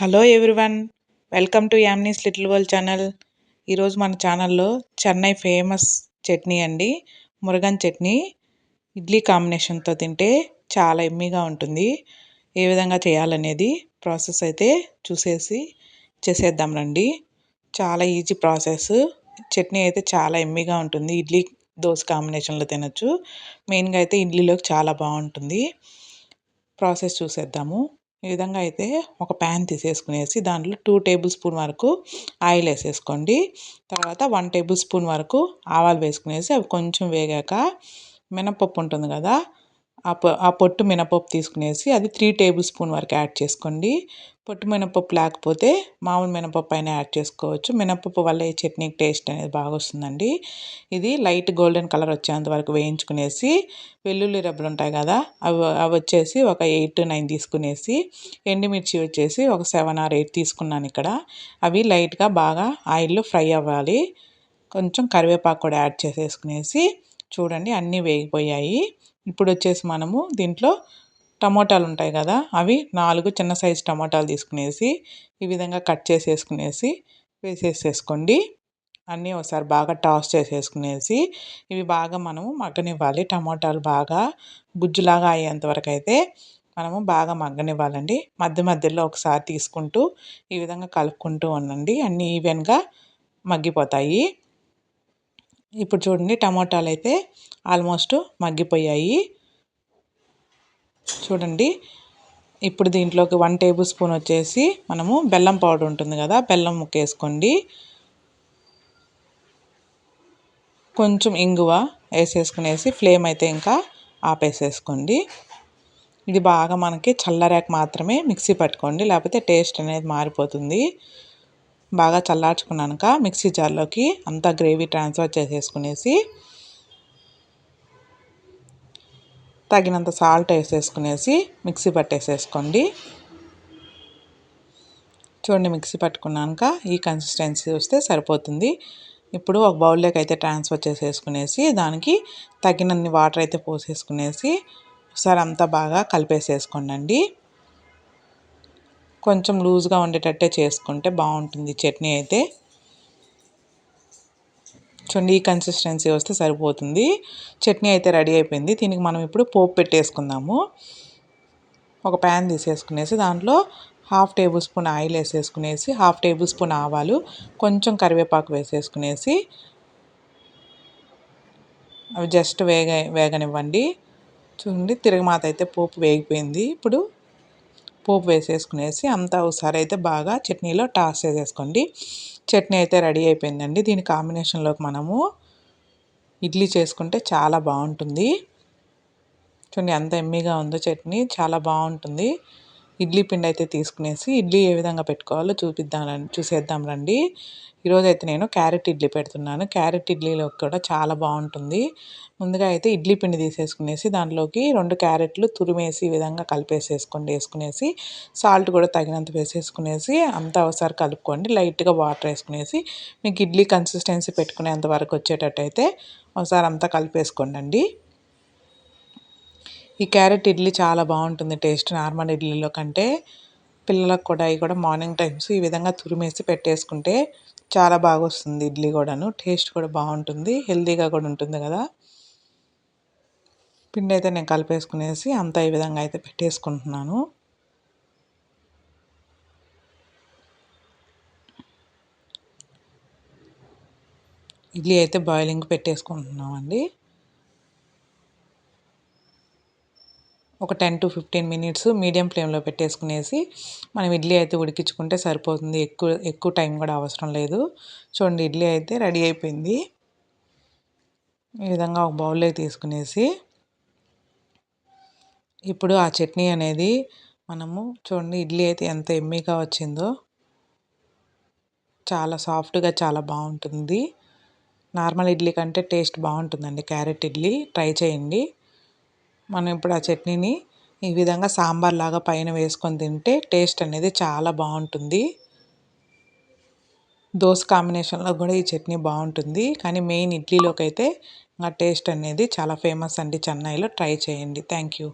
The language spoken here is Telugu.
హలో ఎవ్రీవన్ వెల్కమ్ టు యామ్నీస్ లిటిల్ వరల్డ్ ఛానల్ ఈరోజు మన ఛానల్లో చెన్నై ఫేమస్ చట్నీ అండి. మురగన్ చట్నీ. ఇడ్లీ కాంబినేషన్తో తింటే చాలా ఎమ్మీగా ఉంటుంది. ఏ విధంగా చేయాలనేది ప్రాసెస్ అయితే చూసేసి చేసేద్దాం రండి. చాలా ఈజీ ప్రాసెస్. చట్నీ అయితే చాలా ఎమ్మీగా ఉంటుంది. ఇడ్లీ దోశ కాంబినేషన్లో తినచ్చు. మెయిన్గా అయితే ఇడ్లీలోకి చాలా బాగుంటుంది. ప్రాసెస్ చూసేద్దాము. ఈ విధంగా అయితే ఒక ప్యాన్ తీసేసుకునేసి దాంట్లో టూ టేబుల్ స్పూన్ వరకు ఆయిల్ వేసేసుకోండి. తర్వాత వన్ టేబుల్ స్పూన్ వరకు ఆవాలు వేసుకునేసి అవి కొంచెం వేగాక మినపప్పు ఉంటుంది కదా ఆ పొ ఆ పొట్టు మినపప్పు తీసుకునేసి అది త్రీ టేబుల్ స్పూన్ వరకు యాడ్ చేసుకోండి. పొట్టు మినపప్పు లేకపోతే మామూలు మినపప్పు అయినా యాడ్ చేసుకోవచ్చు. మినపప్పు వల్ల ఈ చట్నీకి టేస్ట్ అనేది బాగా వస్తుందండి. ఇది లైట్ గోల్డెన్ కలర్ వచ్చేంత వరకు వేయించుకునేసి వెల్లుల్లి రెబ్బలు ఉంటాయి కదా అవి అవి వచ్చేసి ఒక ఎయిట్ నైన్ తీసుకునేసి ఎండుమిర్చి వచ్చేసి ఒక సెవెన్ ఆర్ ఎయిట్ తీసుకున్నాను ఇక్కడ. అవి లైట్గా బాగా ఆయిల్లో ఫ్రై అవ్వాలి. కొంచెం కరివేపాకు కూడా యాడ్ చేసేసుకునేసి చూడండి అన్నీ వేగిపోయాయి. ఇప్పుడు వచ్చేసి మనము దీంట్లో టమోటాలు ఉంటాయి కదా అవి నాలుగు చిన్న సైజు టమోటాలు తీసుకునేసి ఈ విధంగా కట్ చేసేసుకునేసి వేసేసేసుకోండి. అన్నీ ఒకసారి బాగా టాస్ చేసేసుకునేసి ఇవి బాగా మనము మగ్గనివ్వాలి. టమోటాలు బాగా గుజ్జులాగా అయ్యేంత వరకు అయితే మనము బాగా మగ్గనివ్వాలండి. మధ్య మధ్యలో ఒకసారి తీసుకుంటూ ఈ విధంగా కలుపుకుంటూ ఉండండి. అన్నీ ఈవెన్గా మగ్గిపోతాయి. ఇప్పుడు చూడండి టమాటాలు అయితే ఆల్మోస్ట్ మగ్గిపోయాయి. చూడండి ఇప్పుడు దీంట్లోకి వన్ టేబుల్ స్పూన్ వచ్చేసి మనము బెల్లం పౌడర్ ఉంటుంది కదా బెల్లం ముక్కేసుకోండి. కొంచెం ఇంగువ వేసేసుకునేసి ఫ్లేమ్ అయితే ఇంకా ఆపేసేసుకోండి. ఇది బాగా మనకి చల్లరాక మాత్రమే మిక్సీ పట్టుకోండి లేకపోతే టేస్ట్ అనేది మారిపోతుంది. బాగా చల్లార్చుకున్నాక మిక్సీ జార్లోకి అంతా గ్రేవీ ట్రాన్స్ఫర్ చేసేసుకునేసి తగినంత సాల్ట్ వేసేసుకునేసి మిక్సీ పట్టేసేసుకోండి. చూడండి మిక్సీ పట్టుకున్నాక ఈ కన్సిస్టెన్సీ వస్తే సరిపోతుంది. ఇప్పుడు ఒక బౌల్లోకి అయితే ట్రాన్స్ఫర్ చేసేసుకునేసి దానికి తగినన్ని వాటర్ అయితే పోసేసుకునేసి ఒకసారి అంతా బాగా కలిపేసేసుకోండి కొంచెం లూజ్గా ఉండేటట్టే చేసుకుంటే బాగుంటుంది. చట్నీ అయితే చూడండి ఈ కన్సిస్టెన్సీ వస్తే సరిపోతుంది. చట్నీ అయితే రెడీ అయిపోయింది. దీనికి మనం ఇప్పుడు పోపు పెట్టేసుకుందాము. ఒక ప్యాన్ తీసేసుకునేసి దాంట్లో హాఫ్ టేబుల్ స్పూన్ ఆయిల్ వేసేసుకునేసి హాఫ్ టేబుల్ స్పూన్ ఆవాలు కొంచెం కరివేపాకు వేసేసుకునేసి అవి జస్ట్ వేగ వేగనివ్వండి. చూడండి తిరగమాత అయితే పోపు వేగిపోయింది. ఇప్పుడు పోపు వేసేసుకునేసి అంతా ఒకసారి అయితే బాగా చట్నీలో టాస్ చేసేసుకోండి. చట్నీ అయితే రెడీ అయిపోయిందండి. దీని కాంబినేషన్లోకి మనము ఇడ్లీ చేసుకుంటే చాలా బాగుంటుంది. చూడండి ఎంత ఎమ్మీగా ఉందో చట్నీ. చాలా బాగుంటుంది. ఇడ్లీ పిండి అయితే తీసుకునేసి ఇడ్లీ ఏ విధంగా పెట్టుకోవాలో చూపిద్దాం చూసేద్దాం రండి. ఈరోజు అయితే నేను క్యారెట్ ఇడ్లీ పెడుతున్నాను. క్యారెట్ ఇడ్లీలో కూడా చాలా బాగుంటుంది. ముందుగా అయితే ఇడ్లీ పిండి తీసేసుకునేసి దాంట్లోకి రెండు క్యారెట్లు తురిమేసి ఈ విధంగా కలిపేసేసుకోండి వేసుకునేసి సాల్ట్ కూడా తగినంత వేసేసుకునేసి అంతా ఒకసారి కలుపుకోండి. లైట్గా వాటర్ వేసుకునేసి మీకు ఇడ్లీ కన్సిస్టెన్సీ పెట్టుకునేంత వరకు వచ్చేటట్టు అయితే ఒకసారి అంతా కలిపేసుకోండి ఈ క్యారెట్ ఇడ్లీ చాలా బాగుంటుంది. టేస్ట్ నార్మల్ ఇడ్లీలో కంటే పిల్లలకు కూడా అవి కూడా మార్నింగ్ టైమ్స్ ఈ విధంగా తురిమేసి పెట్టేసుకుంటే చాలా బాగా వస్తుంది ఇడ్లీ కూడాను. టేస్ట్ కూడా బాగుంటుంది. హెల్తీగా కూడా ఉంటుంది కదా. పిండి అయితే నేను కలిపేసుకునేసి అంతా ఈ విధంగా అయితే పెట్టేసుకుంటున్నాను. ఇడ్లీ అయితే బాయిలింగ్ పెట్టేసుకుంటున్నామండి. ఒక ten to fifteen minutes medium ఫ్లేమ్లో పెట్టేసుకునేసి మనం ఇడ్లీ అయితే ఉడికించుకుంటే సరిపోతుంది. ఎక్కువ ఎక్కువ టైం కూడా అవసరం లేదు. చూడండి ఇడ్లీ అయితే రెడీ అయిపోయింది. ఈ విధంగా ఒక బౌల్లో తీసుకునేసి ఇప్పుడు ఆ చట్నీ అనేది మనము చూడండి ఇడ్లీ అయితే ఎంత ఎమ్మీగా వచ్చిందో. చాలా సాఫ్ట్గా చాలా బాగుంటుంది. నార్మల్ ఇడ్లీ కంటే టేస్ట్ బాగుంటుందండి. క్యారెట్ ఇడ్లీ. ట్రై చేయండి. మనం ఇప్పుడు ఆ చట్నీని ఈ విధంగా సాంబార్ లాగా పైన వేసుకొని తింటే టేస్ట్ అనేది చాలా బాగుంటుంది. దోశ కాంబినేషన్లో కూడా ఈ చట్నీ బాగుంటుంది. కానీ మెయిన్ ఇడ్లీలోకి అయితే ఆ టేస్ట్ అనేది చాలా ఫేమస్ అండి. చెన్నైలో ట్రై చేయండి. Thank you.